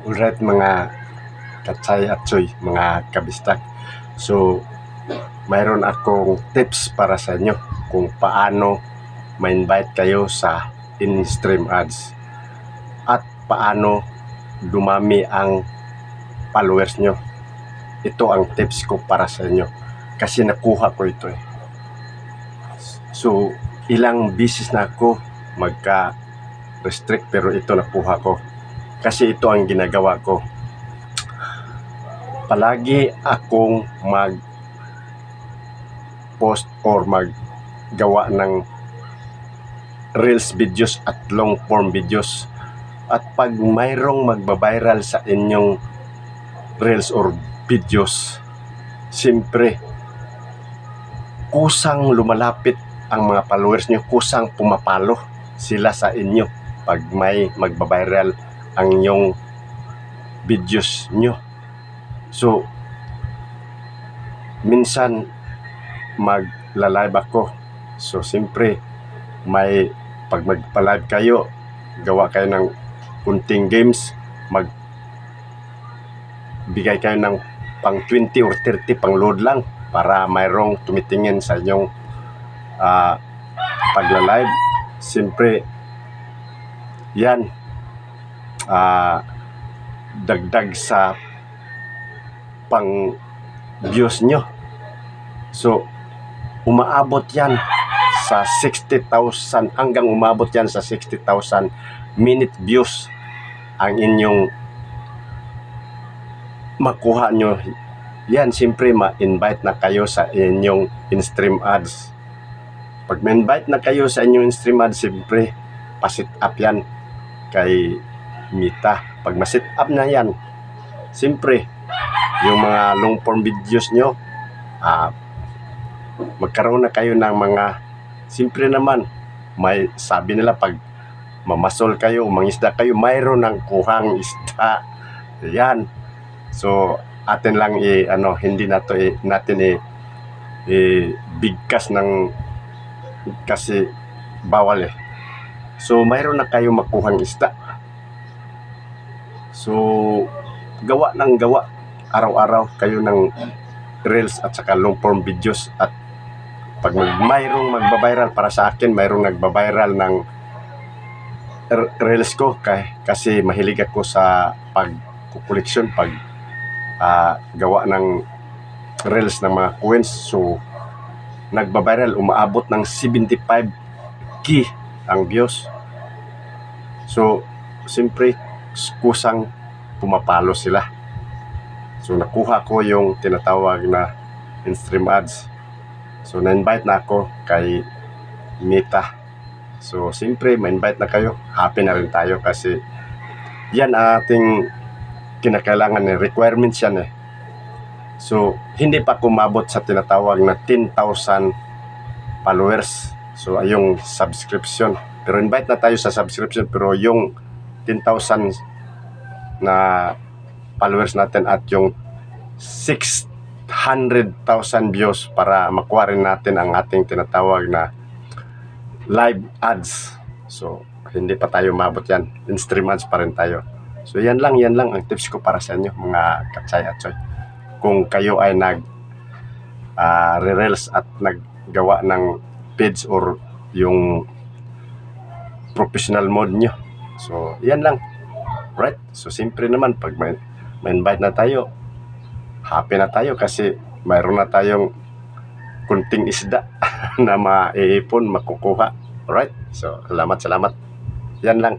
Alright mga katsay at choy, mga kabistak. So, mayroon akong tips para sa inyo kung paano ma-invite kayo sa in-stream ads at paano dumami ang followers nyo. Ito ang tips ko para sa inyo kasi nakuha ko ito eh. So, ilang bisis na ako magka-restrict pero ito nakuha ko kasi ito ang ginagawa ko. Palagi akong mag post or maggawa ng reels videos at long form videos. At pag mayroong magbabiral sa inyong reels or videos, siyempre, kusang lumalapit ang mga followers nyo, kusang pumapalo sila sa inyo pag may magbabiral ang inyong videos nyo. So, minsan magla-live ako. So, siyempre, may pag magpa-live kayo, gawa kayo ng kunting games, mag bigay kayo ng pang 20 or 30 pang load lang para mayroong tumitingin sa inyong ah, pagla-live. Siyempre, yan, ah, dagdag sa pang views nyo. So, umaabot yan sa 60,000 hanggang umabot yan sa 60,000 minute views ang inyong makuha nyo. Yan, siyempre, ma-invite na kayo sa inyong in-stream ads. Pag ma-invite na kayo sa inyong in-stream ads, siyempre, pasit up yan kay Mita. Pag ma-sit up na yan, siyempre, yung mga long form videos nyo, ah, magkaroon na kayo ng mga simple naman may sabi nila pag mamasol kayo mangisda kayo mayroon ng kuhang isda. Yan so atin lang i ano hindi na to i, natin i, i bigkas ng kasi bawal eh. So mayroon na kayo makuhang isda so gawa ng gawa araw-araw kayo ng reels at saka long form videos at pag mag, mayroong magbabiral para sa akin, mayroong nagbabiral ng reels ko kasi mahilig ako sa pag-collection, pag ah, gawa ng reels ng mga coins. So, nagbabiral, umaabot ng 75k ang views. So, siyempre, kusang pumapalo sila. So, nakuha ko yung tinatawag na in-stream ads. So, na-invite na ako kay Mita. So, siyempre, ma-invite na kayo. Happy na rin tayo kasi yan ating kinakailangan eh. Requirements yan eh. So, hindi pa kumabot sa tinatawag na 10,000 followers. So, yung subscription. Pero invite na tayo sa subscription. Pero yung 10,000 na followers natin at yung 600,000 views para makuha rin natin ang ating tinatawag na live ads. So, hindi pa tayo mabot yan. In-stream ads pa rin tayo. So, yan lang, yan lang ang tips ko para sa inyo, mga katsay at choy. Kung kayo ay nag ah, re-reels at naggawa ng page or yung professional mode nyo. So, yan lang. Right? So, siyempre naman, pag may, may invite na tayo, happy na tayo kasi mayroon na tayong kunting isda na maiipon, makukuha. Alright? So, salamat, salamat. Yan lang.